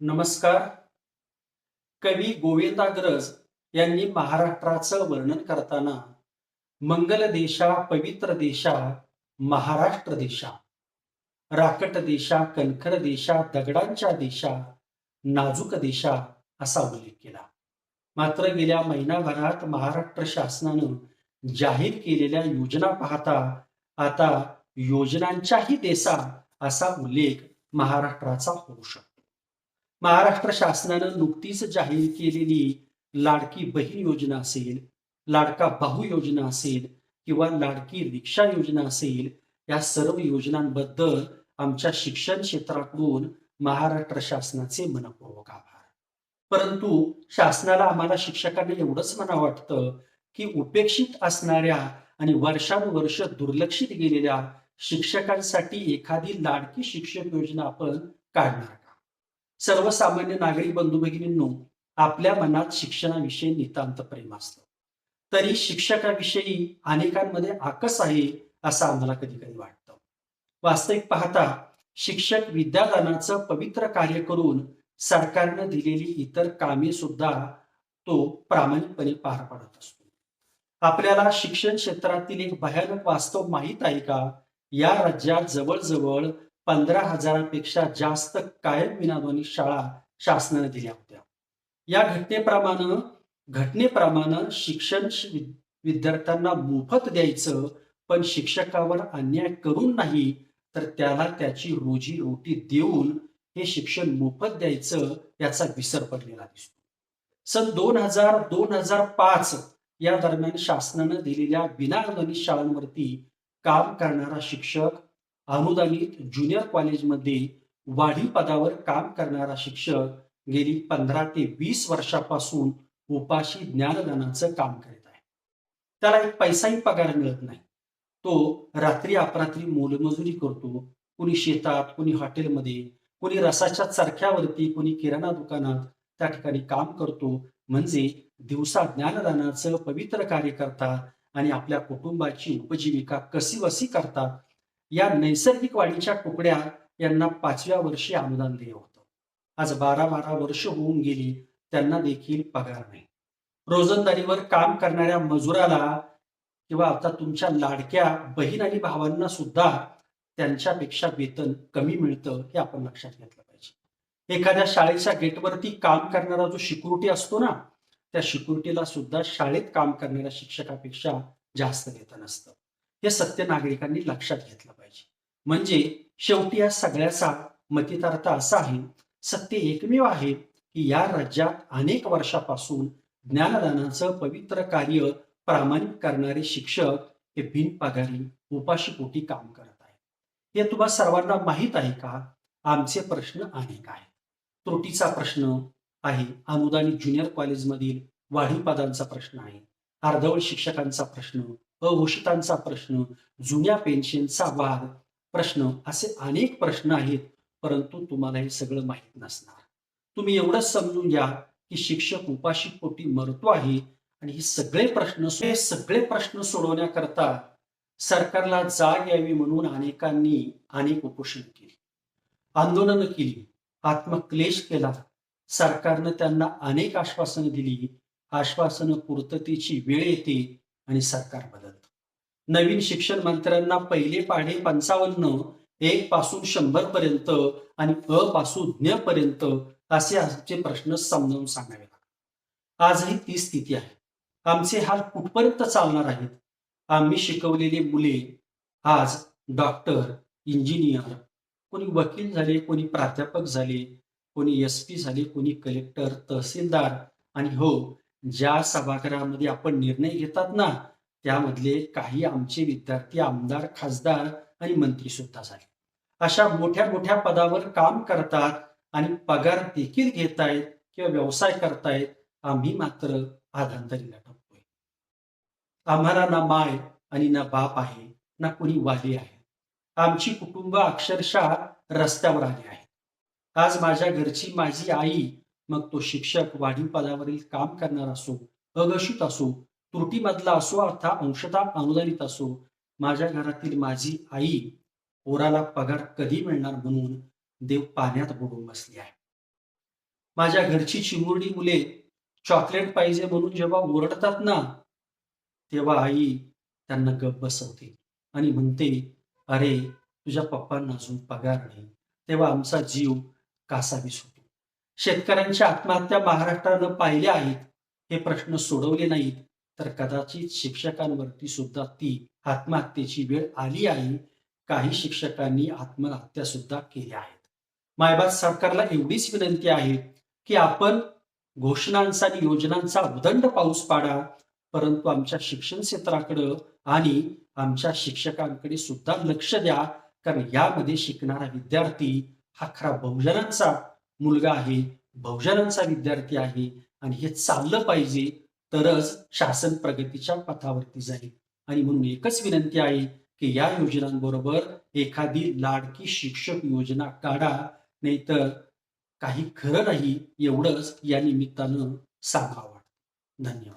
नमस्कार. कवी गोविंदाग्रज यांनी महाराष्ट्राचं वर्णन करताना मंगल देशा पवित्र देशा महाराष्ट्र देशा राकट देशा कणखर देशा दगडांच्या देशा नाजूक देशा असा उल्लेख केला. मात्र गेल्या महिनाभरात महाराष्ट्र शासनानं जाहीर केलेल्या योजना पाहता आता योजनांच्याही देसा असा उल्लेख महाराष्ट्राचा होऊ शकतो. महाराष्ट्र शासनानं नुकतीच जाहीर केलेली लाडकी बहीण योजना असेल लाडका भाऊ योजना असेल किंवा लाडकी रिक्षा योजना असेल या सर्व योजनांबद्दल आमच्या शिक्षण क्षेत्राकडून महाराष्ट्र शासनाचे मनपूर्वक आभार. परंतु शासनाला आम्हाला शिक्षकांना एवढंच म्हणा वाटतं की उपेक्षित असणाऱ्या आणि वर्षानुवर्ष दुर्लक्षित गेलेल्या शिक्षकांसाठी एखादी लाडकी शिक्षण योजना आपण काढणार का? सर्वसामान्य नागरिक बंधू भगिनींनो आपल्या मनात शिक्षणाविषयी नितांत प्रेम असतं. तरी शिक्षकाविषयी अनेकांमध्ये आकस आहे असं आम्हाला कधी कधी वाटतं. वास्तविक पाहता शिक्षक विद्यादानाचं पवित्र कार्य करून सरकारनं दिलेली इतर कामे सुद्धा तो प्रामाणिकपणे पार पाडत असतो. आपल्याला शिक्षण क्षेत्रातील एक भयानक वास्तव माहीत आहे का? या राज्यात जवळजवळ पंधरा हजारापेक्षा जास्त कायम विनाध्वनी शाळा शासनाने दिल्या होत्या. या घटनेप्रमाणे घटनेप्रमाणे शिक्षण विद्यार्थ्यांना मोफत द्यायचं पण शिक्षकावर अन्याय करून नाही तर त्याला त्याची रोजी रोटी देऊन हे शिक्षण मोफत द्यायचं याचा विसर पडलेला दिसतो. सन दोन हजार दोन हजार पाच या दरम्यान शासनानं दिलेल्या विनाअनुदानित शाळांवरती काम करणारा शिक्षक अनुदानित ज्युनियर कॉलेजमध्ये वाढीव पदावर काम करणारा शिक्षक गेली पंधरा ते वीस वर्षापासून उपाशी ज्ञानदानाचं काम करीत आहे. त्याला एक पैसाही पगार मिळत नाही. तो रात्री अपरात्री मोलमजुरी करतो. कुणी शेतात कुणी हॉटेलमध्ये कुणी रसाच्या चरख्यावरती कुणी किराणा दुकानात त्या ठिकाणी काम करतो. म्हणजे दिवसा ज्ञानदानाचं पवित्र कार्य करतात आणि आपल्या कुटुंबाची उपजीविका कशी वसी करतात. या नैसर्गिक वाढीच्या तुकड्या यांना पाचव्या वर्षी अनुदान देय होतं. आज बारा बारा वर्ष होऊन गेली त्यांना देखील पगार नाही. रोजंदारीवर काम करणाऱ्या मजुराला किंवा आता तुमच्या लाडक्या बहीण आणि भावांना सुद्धा त्यांच्यापेक्षा वेतन कमी मिळतं हे आपण लक्षात घेतलं पाहिजे. एखाद्या शाळेच्या गेटवरती काम करणारा जो सिक्युरिटी असतो ना त्या सिक्युरिटीला सुद्धा शाळेत काम करणाऱ्या शिक्षकापेक्षा जास्त वेतन असतं. हे सत्य नागरिकांनी लक्षात घेतलं पाहिजे. म्हणजे शेवटी या सगळ्याचा मतितार्थ असा आहे सत्य एकमेव आहे की या राज्यात अनेक वर्षापासून ज्ञानदानाचं पवित्र कार्य प्रामाणिक करणारे शिक्षक हे बिनपगारी उपाशीपोटी काम करत आहेत. हे तुम्हा सर्वांना माहीत आहे का? आमचे प्रश्न अनेक आहेत. त्रुटीचा प्रश्न आहे अनुदानित ज्युनियर कॉलेजमधील वाढीव पदांचा प्रश्न आहे अर्धवट शिक्षकांचा प्रश्न अघोषितांचा प्रश्न जुन्या पेन्शनचा वाद प्रश्न असे अनेक प्रश्न आहेत परंतु तुम्हाला हे सगळं माहीत नसणार. तुम्ही एवढंच समजून घ्या की शिक्षक उपाशी पोटी मरतो आहे आणि हे सगळे प्रश्न हे सगळे प्रश्न सोडवण्याकरता सरकारला जाग यावी म्हणून अनेकांनी अनेक उपोषण केली. आंदोलनं केली आत्मक्लेश केला. सरकारनं त्यांना अनेक आश्वासनं दिली. आश्वासनं पूर्ततेची वेळ येते. आणि सरकार बदलतो. नवीन शिक्षण मंत्र्यांना पहिले पाढे पंचावन्न एक पासून शंभर पर्यंत आणि अ पासून ज्ञ पर्यंत असे आमचे प्रश्न समजावून सांगावे लागतात. आजही ती स्थिती आहे. आमचे हाल कुठपर्यंत चालणार आहेत? आम्ही शिकवलेली मुले आज डॉक्टर इंजिनियर कोणी वकील झाले कोणी प्राध्यापक झाले कोणी एस पी झाले कोणी कलेक्टर तहसीलदार आणि हो ज्या सभागृहामध्ये आपण निर्णय घेतात ना त्यामधले काही आमचे विद्यार्थी आमदार खासदार आणि मंत्री सुद्धा झाले. अशा मोठ्या मोठ्या पदावर काम करतात आणि पगार देखील घेतायत किंवा व्यवसाय करतायत आम्ही मात्र आधांतरीला टपतोय आम्हाला ना माय आणि ना बाप आहे ना कोणी वाली आहे. आमची कुटुंब अक्षरशः रस्त्यावर आली आहे. आज माझ्या घरची माझी आई मग तो शिक्षक वाढीव पदावरील काम करणार असो अघोषित असो त्रुटीमधला असो अर्थात अंशतः अनुदानित असो माझ्या घरातील माझी आई पोराला पगार कधी मिळणार म्हणून देव पाण्यात बुडून बसली आहे. माझ्या घरची चिमुरडी मुले चॉकलेट पाहिजे म्हणून जेव्हा ओरडतात ना तेव्हा आई त्यांना गप बसवते आणि म्हणते अरे तुझ्या पप्पांना अजून पगार नाही. तेव्हा आमचा जीव कासावीस होतो. शेतकऱ्यांच्या आत्महत्या महाराष्ट्रानं पाहिल्या आहेत हे प्रश्न सोडवले नाहीत. तर कदाचित शिक्षकांवरती सुद्धा ती आत्महत्येची वेळ आली आहे. काही शिक्षकांनी आत्महत्या सुद्धा केल्या आहेत. मायबाप सरकारला एवढीच विनंती आहे की आपण घोषणांचा आणि योजनांचा उदंड पाऊस पाडा परंतु आमच्या शिक्षण क्षेत्राकडं आणि आमच्या शिक्षकांकडे सुद्धा लक्ष द्या. कारण यामध्ये शिकणारा विद्यार्थी हा खरा बहुजनांचा मुलगा आहे बहुजनांचा विद्यार्थी आहे आणि हे चाललं पाहिजे तरच शासन प्रगतीच्या पथावरती जाईल. आणि म्हणून एकच विनंती आहे की या योजनांबरोबर एखादी लाडकी शिक्षक योजना काढा नाहीतर काही खरं नाही एवढंच या निमित्तानं सांगावं. धन्यवाद.